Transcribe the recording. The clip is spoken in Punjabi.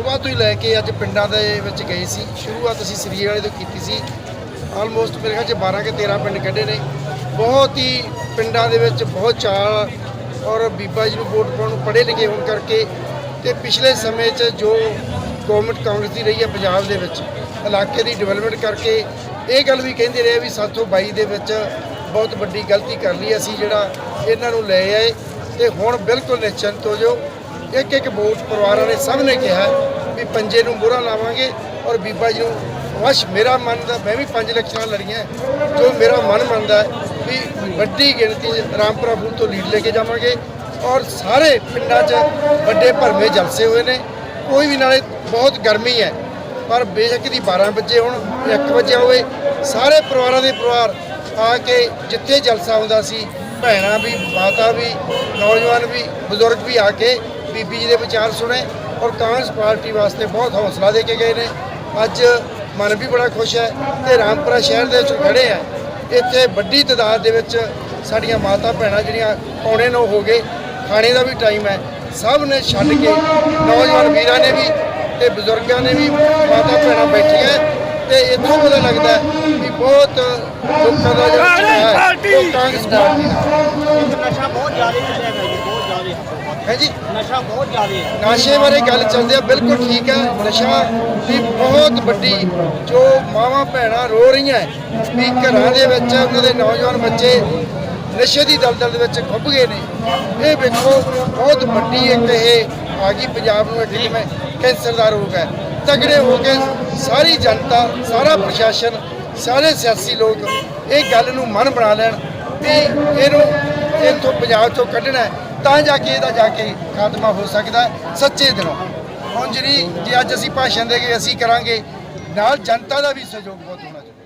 ਸਵੇਰ ਤੋਂ ਹੀ ਲੈ ਕੇ ਅੱਜ ਪਿੰਡਾਂ ਦੇ ਵਿੱਚ ਗਏ ਸੀ। ਸ਼ੁਰੂਆਤ ਅਸੀਂ ਸਰੀਏ ਵਾਲੇ ਤੋਂ ਕੀਤੀ ਸੀ। ਆਲਮੋਸਟ ਮੇਰੇ ਖਿਆਲ 'ਚ 12 ਕੇ 13 ਪਿੰਡ ਕੱਢੇ ਨੇ। ਬਹੁਤ ਹੀ ਪਿੰਡਾਂ ਦੇ ਵਿੱਚ ਬਹੁਤ ਚਾਲ ਔਰ ਬੀਬਾ ਜੀ ਨੂੰ ਵੋਟ ਪਾਉਣ ਨੂੰ ਪੜ੍ਹੇ ਲਿਖੇ ਹੋਣ ਕਰਕੇ ਤੇ ਪਿਛਲੇ ਸਮੇਂ 'ਚ ਜੋ ਗਵਰਨਮੈਂਟ ਕਾਂਗਰਸ ਦੀ ਰਹੀ ਹੈ ਪੰਜਾਬ ਦੇ ਵਿੱਚ, ਇਲਾਕੇ ਦੀ ਡਿਵੈਲਪਮੈਂਟ ਕਰਕੇ ਇਹ ਗੱਲ ਵੀ ਕਹਿੰਦੇ ਰਹੇ ਵੀ ਸਾਥੋਂ 22 ਦੇ ਵਿੱਚ ਬਹੁਤ ਵੱਡੀ ਗਲਤੀ ਕਰ ਲਈ ਅਸੀਂ ਜਿਹੜਾ ਇਹਨਾਂ ਨੂੰ ਲੈ ਆਏ। ਤੇ ਹੁਣ ਬਿਲਕੁਲ ਨਿਸ਼ਚਿੰਤ ਹੋ ਜਾਓ। ਇੱਕ ਇੱਕ ਵੋਟ ਪਰਿਵਾਰਾਂ ਨੇ ਸਭ ਨੇ ਕਿਹਾ ਵੀ ਪੰਜੇ ਨੂੰ ਮੋਹਰਾ ਲਾਵਾਂਗੇ ਔਰ ਬੀਬਾ ਜੀ ਨੂੰ ਵਸ਼ ਮੇਰਾ ਮਨ ਦਾ, ਮੈਂ ਵੀ ਪੰਜ ਇਲੈਕਸ਼ਨਾਂ ਲੜੀਆਂ ਜੋ ਮੇਰਾ ਮਨ ਮੰਨਦਾ ਵੀ ਵੱਡੀ ਗਿਣਤੀ 'ਚ ਰਾਮਪੁਰਾ ਬੂਥ ਤੋਂ ਲੀਡ ਲੈ ਕੇ ਜਾਵਾਂਗੇ ਔਰ ਸਾਰੇ ਪਿੰਡਾਂ 'ਚ ਵੱਡੇ ਭਰਵੇਂ ਜਲਸੇ ਹੋਏ ਨੇ। ਕੋਈ ਵੀ ਨਾਲੇ ਬਹੁਤ ਗਰਮੀ ਹੈ, ਪਰ ਬੇਸ਼ੱਕ ਦੀ 12 ਵਜੇ ਹੁਣ 1 ਵਜੇ ਹੋਵੇ, ਸਾਰੇ ਪਰਿਵਾਰਾਂ ਦੇ ਪਰਿਵਾਰ ਆ ਕੇ ਜਿੱਥੇ ਜਲਸਾ ਹੁੰਦਾ ਸੀ, ਭੈਣਾਂ ਵੀ, ਮਾਤਾ ਵੀ, ਨੌਜਵਾਨ ਵੀ, ਬਜ਼ੁਰਗ ਵੀ ਆ ਕੇ ਬੀਬੀ ਜੀ ਦੇ ਵਿਚਾਰ ਸੁਣੇ ਔਰ ਕਾਂਗਰਸ ਪਾਰਟੀ ਵਾਸਤੇ ਬਹੁਤ ਹੌਸਲਾ ਦੇ ਕੇ ਗਏ ਨੇ। ਅੱਜ ਮਨ ਵੀ ਬੜਾ ਖੁਸ਼ ਹੈ ਤੇ ਰਾਮਪੁਰਾ ਸ਼ਹਿਰ ਦੇ ਵਿੱਚ ਖੜੇ ਆ ਇੱਥੇ ਵੱਡੀ ਤਾਦਾਦ ਦੇ ਵਿੱਚ ਸਾਡੀਆਂ ਮਾਤਾ ਭੈਣਾਂ ਜਿਹੜੀਆਂ ਪੌਣੇ ਨੌ ਹੋ ਗਏ ਖਾਣੇ ਦਾ ਵੀ ਟਾਈਮ ਹੈ। ਸਭ ਨੇ ਛੱਡ ਕੇ ਨੌਜਵਾਨ ਵੀਰਾਂ ਨੇ ਵੀ ਤੇ ਬਜ਼ੁਰਗਾਂ ਨੇ ਵੀ ਮਾਤਾ ਭੈਣਾਂ ਬੈਠੀਆਂ ਤੇ ਇੱਥੋਂ ਪਤਾ ਲੱਗਦਾ ਵੀ ਬਹੁਤ ਲੋਕਾਂ ਦਾ ਜਿਹੜਾ ਹੈ। ਕਾਂਗਰਸ ਪਾਰਟੀ ਦਾ। ਨਸ਼ਾ ਬਹੁਤ ਜ਼ਿਆਦਾ ਹੈ ਹੈ ਜੀ। ਨਸ਼ਾ ਬਹੁਤ ਜ਼ਿਆਦਾ ਹੈ। ਨਸ਼ੇ ਬਾਰੇ ਗੱਲ ਚੱਲਦੀ ਆ ਬਿਲਕੁਲ ਠੀਕ ਹੈ ਨਸ਼ਾ ਦੀ ਬਹੁਤ ਵੱਡੀ ਜੋ ਮਾਵਾਂ ਭੈਣਾਂ ਰੋ ਰਹੀਆਂ ਵੀ ਘਰਾਂ ਦੇ ਵਿੱਚ ਉਹਨਾਂ ਦੇ ਨੌਜਵਾਨ ਬੱਚੇ ਨਸ਼ੇ ਦੀ ਦਲਦਲ ਦੇ ਵਿੱਚ ਖੁੱਭ ਗਏ ਨੇ। ਇਹ ਵੇਖੋ ਬਹੁਤ ਵੱਡੀ ਇੱਕ ਇਹ ਆ ਗਈ ਪੰਜਾਬ ਨੂੰ ਇੱਕ ਜਿਵੇਂ ਕੈਂਸਰ ਦਾ ਰੋਗ ਹੈ। ਤਗੜੇ ਹੋ ਕੇ ਸਾਰੀ ਜਨਤਾ ਸਾਰਾ ਪ੍ਰਸ਼ਾਸਨ ਸਾਰੇ ਸਿਆਸੀ ਲੋਕ ਇਹ ਗੱਲ ਨੂੰ ਮਨ ਬਣਾ ਲੈਣ ਵੀ ਇਹਨੂੰ ਇੱਥੋਂ ਪੰਜਾਬ ਤੋਂ ਕੱਢਣਾ ਹੈ, ਤਾਂ ਜਾ ਕੇ ਇਹਦਾ ਜਾ ਕੇ ਖਾਤਮਾ ਹੋ ਸਕਦਾ ਸੱਚੇ ਦਿਲੋਂ। ਹੁਣ ਜਿਹੜੀ ਜੇ ਅੱਜ ਅਸੀਂ ਭਾਸ਼ਣ ਦੇ ਕੇ ਅਸੀਂ ਕਰਾਂਗੇ। ਨਾਲ ਜਨਤਾ ਦਾ ਵੀ ਸਹਿਯੋਗ ਬਹੁਤ ਹੋਣਾ ਚਾਹੀਦਾ।